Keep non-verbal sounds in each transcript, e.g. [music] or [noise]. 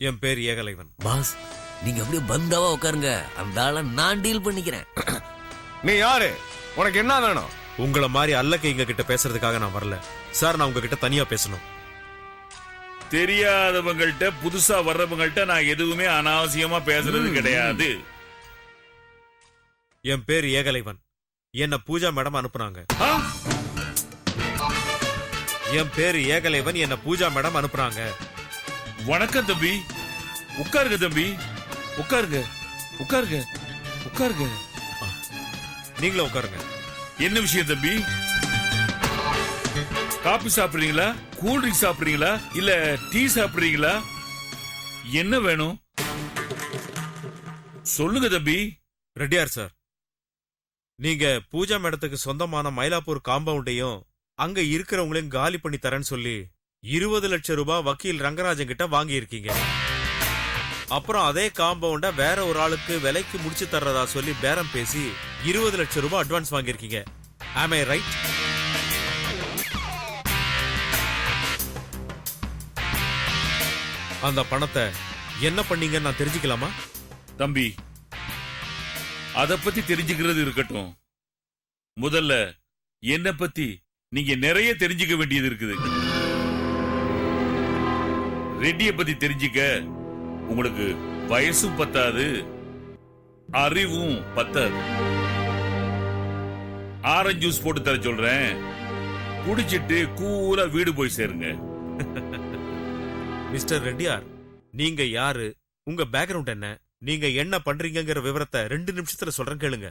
என் பேர் ஏகலைவன். பாஸ் நீங்க அப்படியே பந்தாவா உட்காருங்க. அந்த ஆளை நான் டீல் பண்ணிக்கிறேன். நீ யாரு? உனக்கு என்ன வேணும்? உங்களை மாதிரி அல்லக்க இங்க கிட்ட பேசுறதுக்காக நான் வரல. சார் நான் உங்ககிட்ட தனியா பேசணும். தெரியாதவங்கள்ட்ட புதுசா வர்றவங்கள்ட்ட நான் எதுவுமே அனாவசியமா பேசுறது கிடையாது. என் பேர் ஏகலைவன். என்ன பூஜா மேடம் அனுப்புனாங்க. ஆ? என் பேர் ஏகலைவன் என்ன பூஜா மேடம் அனுப்புனாங்க. வணக்கம் தம்பி. உட்காருங்க தம்பி. உட்காருங்க. உட்காருங்க. உட்காருங்க. நீங்களும் உட்காருங்க. என்ன விஷயம் தம்பி? காபி சாப்பிடுறீங்களா? கூல் ட்ரிங்க் சாப்பிடுறீங்களா? இல்ல டீ சாப்பிடுறீங்களா? என்ன வேணும்? சொல்லுங்க தம்பி. ரெட்டியார் சார் நீங்க பூஜா மேடத்துக்கு சொந்தமான மயிலாப்பூர் காம்பவுண்டையும் அங்க இருக்கிறவங்களையும் காலி பண்ணி தரேன்னு சொல்லி இருபது லட்சம் ரூபாய் வக்கீல் ரங்கராஜன் கிட்ட வாங்கியிருக்கீங்க. அப்புறம் அதே காம்பவுண்ட வேற ஒரு ஆளுக்கு விலைக்கு முடிச்சு தர்றதா சொல்லி பேரம் பேசி இருபது லட்சம் ரூபாய் அட்வான்ஸ் வாங்கியிருக்கீங்க. ஆம் ஐ ரைட் அந்த பணத்தை என்ன பண்ணீங்கன்னு நான் தெரிஞ்சுக்கலாமா? தம்பி அத பத்தி தெரிஞ்சுக்கிறது இருக்கட்டும். முதல்ல என்ன பத்தி நீங்க நிறைய தெரிஞ்சுக்க வேண்டியது இருக்குது. ரெட்டிய பத்தி தெரிஞ்சுக்க. உங்களுக்கு வயசும் பத்தாது அறிவும் பத்தாது. ஆரஞ்சு ஜூஸ் போட்டு தர சொல்றேன். குடிச்சிட்டு கூலா வீடு போய் சேருங்க. [laughs] மிஸ்டர் ரெட்டியார் நீங்க யாரு? உங்க பேக்ரவுண்ட் என்ன? நீங்க என்ன பண்றீங்கங்கிற விவரத்தை ரெண்டு நிமிஷத்துல சொல்றேன் கேளுங்க.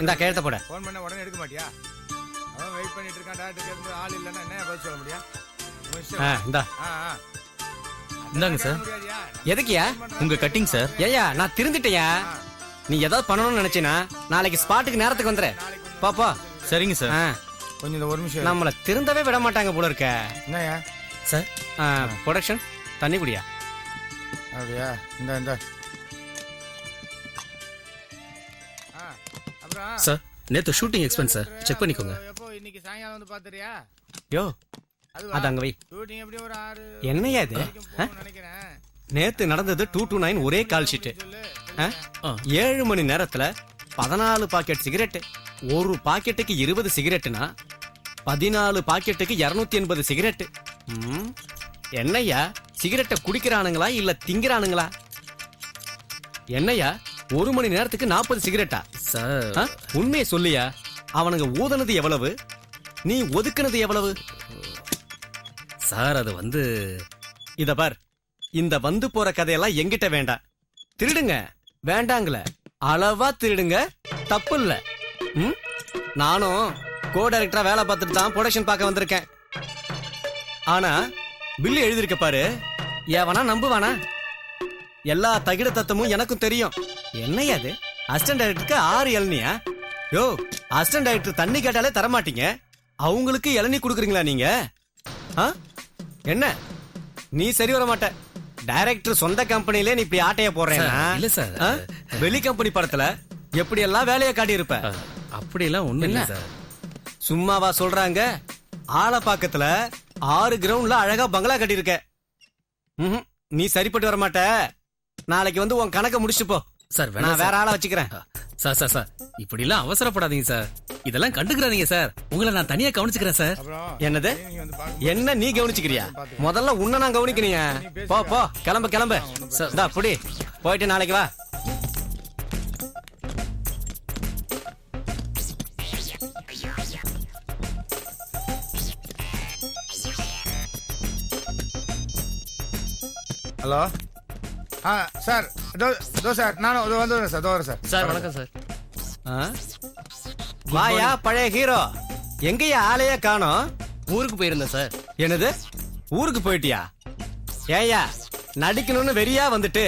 இந்தா கையெழுத்த போட. ஃபோன் பண்ண உடனே எடுக்க மாட்டியா? அவன் வெயிட் பண்ணிட்டு இருக்கான் டாக்டர் கேட்கும்போது ஆள் இல்லைன்னா என்ன பதில் சொல்ல இஷ்டம். ஆ இந்தா. ஆ, ஆ. இந்தாங்க சார்? எதுக்குயா? உங்க கட்டிங் சார் ஏயா நான் திருந்துட்டேயா நீ ஏதாவது பண்ணணும்னு நினைச்சினா நாளைக்கு ஸ்பாட்டுக்கு நேரத்துக்கு வந்துரு. பாப்பா. சரிங்க சார் ஆ, கொஞ்சம் இந்த ஒரு நிமிஷம். நம்மள திருந்தவே விட மாட்டாங்க போல இருக்க. என்னய்யா? சார் ப்ரொடக்ஷன் தண்ணி குடியா. அப்படியா? இந்த இந்த. சார் நேத்து ஷூட்டிங் எக்ஸ்பென்ஸ் சார். செக் பண்ணிக்கோங்க. எப்போ இன்னைக்கு சாயங்காலம் வந்து பாத்துறியா யோ அது அங்க வை. ஷூட்டிங் எப்படி ஒரு ஆறு? என்னையா இது? நினைக்கிறேன். நேத்து நடந்தது டூ டூ நைன் ஒரே கால் ஷீட்டு ஆ. ஏழு மணி நேரத்துல பதினாலு பாக்கெட் சிகரெட் ஒரு பாக்கெட்டுக்கு இருபது சிகரெட்னா பதினாலு பாக்கெட்டுக்கு இருநூத்தி எண்பது சிகரெட் ம், என்னய்யா? சிகரெட்டை குடிக்கிறானுங்களா இல்ல திங்கிறானுங்களா? என்னய்யா? ஒரு மணி நேரத்துக்கு நாற்பது சிகரெட்டா? சார். ஆ? உண்மையை சொல்லியா? அவனுங்க ஊதுனது எவ்வளவு? நீ ஒதுக்குனது எவ்வளவு? சார் அது வந்து இத பார். இந்த வந்து போற கதையெல்லாம் எங்கிட்ட வேண்டாம். திருடுங்க. வேண்டாங்கள. அளவா திருடுங்க. தப்பு இல்ல ம்? நானும் கோ டைரக்டரா வேலை பார்த்துட்டு தான் ப்ரொடக்ஷன் பார்க்க வந்திருக்கேன். ஆனா பில்லு எழுதிருக்க பாரு. எவனா நம்புவானா? எல்லா தகிட தத்தமும் எனக்கும் தெரியும். என்னையா அது அசிஸ்டன்ட் டைரக்டருக்கு ஆறு இளநியா? யோ அசிஸ்டன்ட் டைரக்டர் தண்ணி கேட்டாலே தரமாட்டீங்க. அவங்களுக்கு இளநீ கொடுக்குறீங்களா நீங்க? ஆ? என்ன? நீ சரி வர மாட்ட. டைரக்டர் சொந்த கம்பெனிலே நீ இப்படி ஆட்டைய போடுறேன்னா? இல்ல சார். ஆ? வெளி கம்பெனி படத்துல எப்படி எல்லாம் வேலையை காட்டி இருப்ப அப்படியெல்லாம் ஒண்ணும் இல்ல? சார். சும்மாவா சொல்றாங்க? ஆலப்பாக்கத்துல ஆறு கிரவுண்ட்ல அழகா பங்களா கட்டியிருக்க. ம்ஹும். நீ சரிப்பட்டு வர மாட்ட. நாளைக்கு வந்து உன் கணக்க முடிச்சுட்டு போ சார் நான் வேற சார். ஆளை வச்சுக்கிறேன். Sir sir sir. இப்படி எல்லாம் அவசரப்படாதீங்க சார். இதெல்லாம் கண்டுக்கிறாதீங்க சார். உங்களை நான் தனியா கவனிச்சுக்கிறேன் சார். என்னது? என்ன நீ கவனிச்சுக்கிறியா? முதல்ல உன்னை நான் கவனிக்கிறீங்க போ போ கிளம்பு கிளம்பு. இந்தா புடி. போயிட்டு நாளைக்கு வா. ஹலோ? ஆ சார் இதோ இதோ சார் நானும் இதோ வந்து வரேன் சார் இதோ வரேன் சார். சார் வணக்கம் சார். ஆ? வாயா பழைய ஹீரோ. எங்கயா ஆளையே காணோம்? ஊருக்கு போயிருந்தேன் சார். என்னது? ஊருக்கு போயிட்டியா? ஏயா நடிக்கணும்னு வெறியா வந்துட்டு.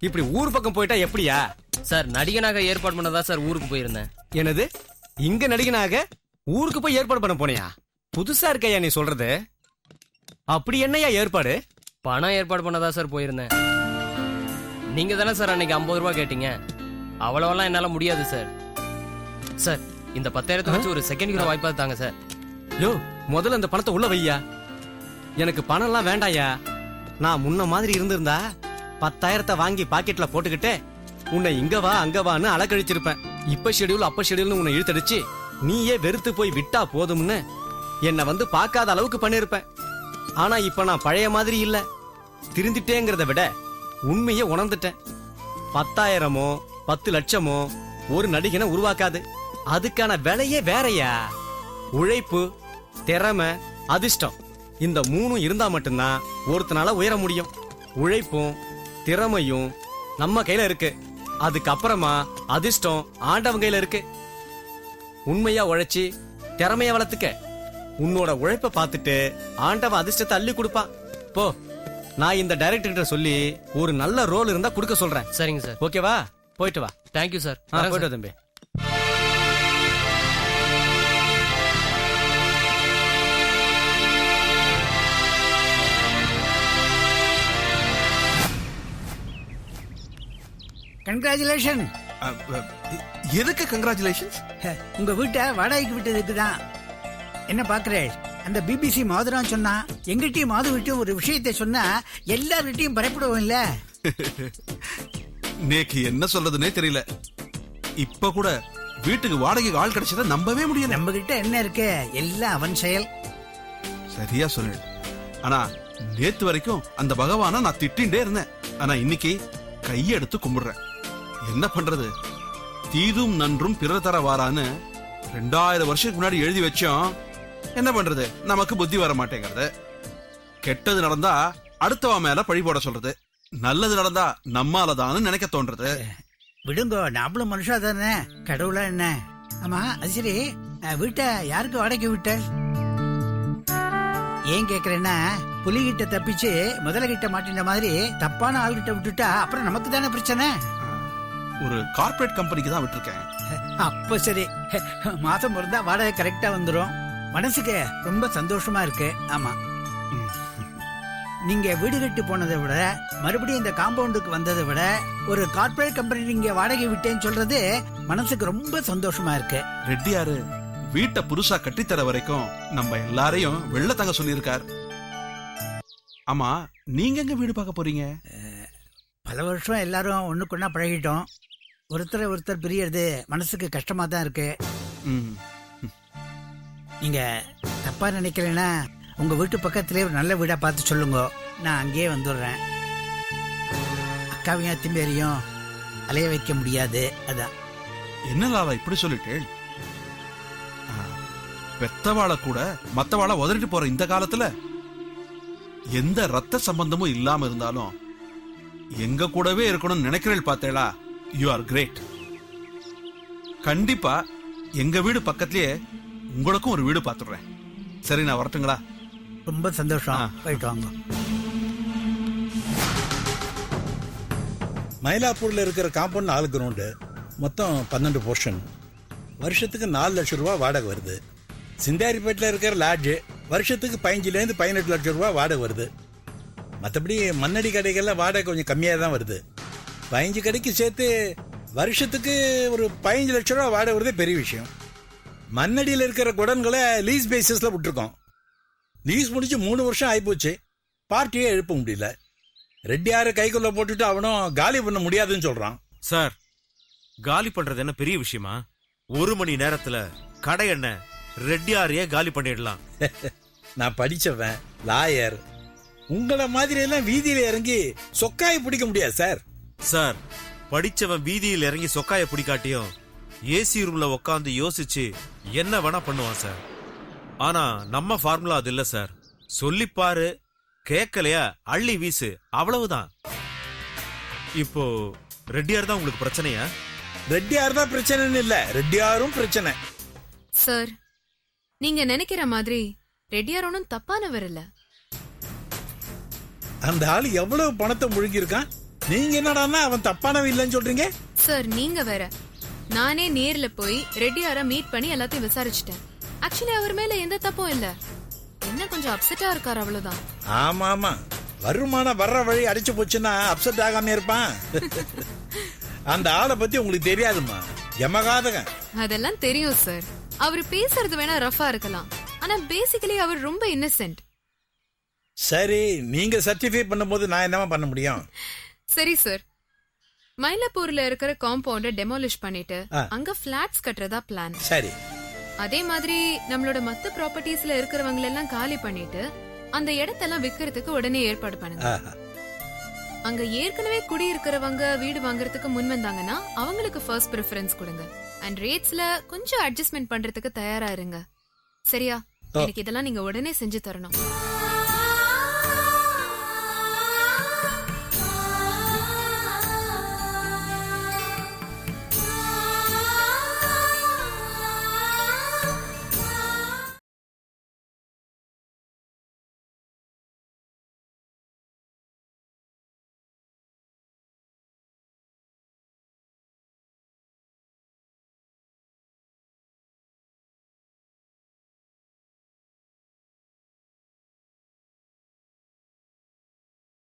இப்படி ஊர் பக்கம் போயிட்டா எப்படியா? சார் நடிகனாக ஏற்பாடு பண்ணதா சார் ஊருக்கு போயிருந்தேன். என்னது? இங்க நடிகனாக ஊருக்கு போய் ஏற்பாடு பண்ண போனியா? புதுசா இருக்கையா நீ சொல்றது? அப்படி என்னையா ஏற்பாடு? பணம் ஏற்பாடு பண்ணதா சார் போயிருந்தேன். நீங்க தானே சார் அன்னைக்கு ஐம்பது ரூபா கேட்டீங்க? அவ்வளவெல்லாம் என்னால முடியாது சார். சார் இந்த பத்தாயிரத்தை வச்சு ஒரு செகண்ட் கிலோ வாய்ப்பா தாங்க சார். யோ முதல்ல இந்த பணத்தை உள்ள வையா எனக்கு பணம்லாம் வேண்டாயா நான் முன்ன மாதிரி இருந்திருந்தா பத்தாயிரத்தை வாங்கி பாக்கெட்ல போட்டுக்கிட்டு உன்னை இங்க வா அங்க வான்னு அலக்கழிச்சிருப்பேன். இப்ப ஷெடியூல் அப்ப ஷெடியூல்னு உன்னை இழுத்தடிச்சு நீயே வெறுத்து போய் விட்டா போதும்னு என்னை வந்து பார்க்காத அளவுக்கு பண்ணிருப்பேன். ஆனா இப்ப நான் பழைய மாதிரி இல்ல. திருந்திட்டேங்கிறத விட உண்மையை உணர்ந்துட்டேன். பத்தாயிரமோ பத்து லட்சமோ ஒரு நடிகனை உருவாக்காது. அதுக்கான விலையே வேறையா? உழைப்பு திறமை அதிர்ஷ்டம். இந்த மூணும் இருந்தா மட்டும்தான் ஒருத்தனால உயர முடியும். உழைப்பும் திறமையும் நம்ம கையில இருக்கு. அதுக்கப்புறமா அதிர்ஷ்டம் ஆண்டவன் கையில இருக்கு. உண்மையா உழைச்சி திறமைய வளர்த்துக்க. உன்னோட உழைப்ப பார்த்துட்டு ஆண்டவன் அதிர்ஷ்டத்தை அள்ளி கொடுப்பான். போ. நான் இந்த டைரக்டர் சொல்லி ஒரு நல்ல ரோல் இருந்தா கொடுக்க சொல்றேன். சரிங்க சார். ஓகேவா போயிட்டு வா. தேங்க்யூ சார் ஆ, போயிட்டு. வா தம்பி. கங்க்ராச்சுலேஷன் எதுக்கு கங்க்ராச்சுலேஷன்ஸ் உங்க வீட்டை வாடகைக்கு விட்டதுக்கு தான். என்ன பாக்குறேன் அந்த பிபிசி மாதுரம் சொன்னா எங்கிட்டயும் மாது விட்டும் ஒரு விஷயத்தை சொன்னா எல்லார்கிட்டயும் பரப்பிடுவோம் இல்ல [laughs] நேக்கு என்ன சொல்றதுனே தெரியல. இப்ப கூட வீட்டுக்கு வாடகைக்கு ஆள் கிடைச்சத நம்பவே முடியல. நம்ம கிட்ட என்ன இருக்கு? எல்லாம் அவன் செயல். சரியா சொல்லு ஆனா நேத்து வரைக்கும் அந்த பகவான நான் திட்டின்டே இருந்தேன். ஆனா இன்னைக்கு கையெடுத்து கும்பிடுறேன். என்ன பண்றது? தீதும் நன்றும் பிறர் தர வாரான்னு ரெண்டாயிரம் வருஷத்துக்கு முன்னாடி எழுதி வச்சோம். என்ன பண்றது? நமக்கு புத்தி வர மாட்டேங்கிறது. கெட்டது நடந்தா அடுத்தவா மேல பழி போட சொல்றது. நல்லது நடந்தா நம்மாலதான்னு நினைக்க தோன்றது. விடுங்கோ நாமளும் மனுஷா தானே? கடவுளா என்ன? ஆமா அது சரி. வீட்டை யாருக்கு வாடகைக்கு விட்ட? ஏன் கேக்குறேன்னா புலிகிட்ட தப்பிச்சு முதலகிட்ட மாட்டின மாதிரி தப்பான ஆள்கிட்ட விட்டுட்டா அப்புறம் நமக்கு தானே பிரச்சனை? ஒரு கார்ப்பரேட் கம்பெனிக்கு தான் விட்டுருக்கேன். அப்போ சரி. மாசம் பிறந்தா வாடகை கரெக்டா வந்துரும். மனசுக்கு ரொம்ப சந்தோஷமா இருக்கு. ஆமா. நீங்க வீடு கட்டி போனதை விட மறுபடியும் இந்த காம்பவுண்டுக்கு வந்ததை விட ஒரு கார்ப்பரேட் கம்பெனி நீங்க வாடகை விட்டேன்னு சொல்றது மனசுக்கு ரொம்ப சந்தோஷமா இருக்கு. ரெட்டியாரு வீட்டை புதுசா கட்டித்தர வரைக்கும் நம்ம எல்லாரையும் வெள்ள தங்க சொல்லியிருக்கார். ஆமா நீங்க எங்க வீடு பார்க்க போறீங்க? பல வருஷம் எல்லாரும் ஒண்ணுக்குன்னா பழகிட்டோம். ஒருத்தரை ஒருத்தர் பிரியறது மனசுக்கு கஷ்டமா தான் இருக்கு நீங்க தப்பா நினைக்கிறேன்னா உங்க வீட்டு பக்கத்திலே ஒரு நல்ல வீடா பார்த்து சொல்லுங்க. நான் அங்கேயே வந்துடுறேன். அக்காவையும் அத்திம்பேரையும் அலைய வைக்க முடியாது அதான். என்ன லாலா இப்படி சொல்லிட்டு? பெத்தவாளை கூட மத்தவாளை உதறிட்டு போற இந்த காலத்துல எந்த ரத்த சம்பந்தமும் இல்லாம இருந்தாலும் எங்க கூடவே இருக்கணும்னு நினைக்கிறேள் பார்த்தேளா? யூ ஆர் கிரேட் கண்டிப்பா எங்க வீடு பக்கத்திலேயே உங்களுக்கும் ஒரு வீடு பார்த்துடுறேன். சரி நான் வரட்டுங்களா? ரொம்ப சந்தோஷம். போயிட்டு வாங்க. மயிலாப்பூர்ல இருக்கிற காம்பவுண்ட் நாலு கிரவுண்டு மொத்தம் பன்னெண்டு போர்ஷன் வருஷத்துக்கு நாலு லட்சம் ரூபா வாடகை வருது. சிந்தாரிப்பேட்டில் இருக்கிற லாட்ஜு வருஷத்துக்கு பதினஞ்சுலேருந்து பதினெட்டு லட்சம் ரூபா வாடகை வருது. மற்றபடி மண்ணடி கடைகள்ல வாடகை கொஞ்சம் கம்மியாக தான் வருது. பதினஞ்சு கடைக்கு சேர்த்து வருஷத்துக்கு ஒரு பதினஞ்சு லட்சம் ரூபா வாடகை வருதே பெரிய விஷயம். மண்ணடியில் இருக்கிற குடன்களை லீஸ் பேசிஸில் விட்டுருக்கோம். லீஸ் முடிச்சு மூணு வருஷம் ஆயிப்போச்சு. பார்ட்டியே எழுப்ப முடியல. ரெட்டியாரு கைக்குள்ள போட்டுட்டு அவனும் காலி பண்ண முடியாதுன்னு சொல்றான். சார் காலி பண்றது என்ன பெரிய விஷயமா? ஒரு மணி நேரத்துல கடை என்ன ரெட்டியாரையே காலி பண்ணிடலாம். [laughs] நான் படிச்சவன் லாயர் உங்கள மாதிரி எல்லாம் வீதியில இறங்கி சொக்காய் பிடிக்க முடியாது சார். சார் படிச்சவன் வீதியில் இறங்கி சொக்காய பிடிக்காட்டியும் ஏசி ரூம்ல உட்காந்து யோசிச்சு என்ன வேணா பண்ணுவான் சார் ஆனா நம்ம ஃபார்முலா அது இல்ல சார் சொல்லிப்பாரு கேட்கலையா அள்ளி வீசு அவ்வளவுதான். இப்போ ரெட்டியார் தான் உங்களுக்கு பிரச்சனையா? ரெட்டியார் தான் பிரச்சனைன்னு இல்ல ரெட்டியாரும் பிரச்சனை. சார் நீங்க நினைக்கிற மாதிரி ரெட்டியார் ஒன்றும் தப்பானவர் இல்ல. அந்த ஆள் எவ்வளவு பணத்தை முழுங்கியிருக்கான்? நீங்க என்னடான்னா அவன் தப்பானவன் இல்லைன்னு சொல்றீங்க? சார் நீங்க வேற. நானே நேர்ல போய் ரெட்டியார மீட் பண்ணி எல்லாத்தையும் விசாரிச்சுட்டேன். ஆக்சுவலி அவர் மேல எந்த தப்பும் இல்ல. என்ன கொஞ்சம் அப்செட்டா இருக்காரு அவ்வளவுதான். ஆமா ஆமா. வருமானம் வர்ற வழி அடிச்சு போச்சுன்னா அப்செட் ஆகாம இருப்பான். [laughs] அந்த ஆளை பத்தி உங்களுக்கு தெரியாதுமா யமகாதகன் அதெல்லாம் தெரியும் சார் அவர் பேசுறது வேணா ரஃபா இருக்கலாம். ஆனா பேசிக்கலி அவர் ரொம்ப இன்னசென்ட் சரி நீங்க சர்டிஃபை பண்ணும்போது நான் என்னமா பண்ண முடியும்? சரி சார் மயிலாப்பூர்ல இருக்கிற காம்பவுண்ட டெமாலிஷ் பண்ணிட்டு. அங்க பிளாட்ஸ் கட்டுறதா பிளான் சரி. அதே மாதிரி நம்மளோட மத்த ப்ராப்பர்ட்டிஸ்ல இருக்கிறவங்க எல்லாம் காலி பண்ணிட்டு அந்த இடத்தெல்லாம் விக்கிறதுக்கு உடனே ஏற்பாடு பண்ணுங்க. அங்க ஏற்கனவே குடி இருக்கிறவங்க வீடு வாங்குறதுக்கு முன் வந்தாங்கன்னா அவங்களுக்கு ஃபர்ஸ்ட் ப்ரிஃபரன்ஸ் கொடுங்க. அண்ட் ரேட்ஸ்ல கொஞ்சம் அட்ஜஸ்ட்மெண்ட் பண்றதுக்கு தயாரா இருங்க. சரியா. எனக்கு இதெல்லாம் நீங்க உடனே செஞ்சு தரணும்.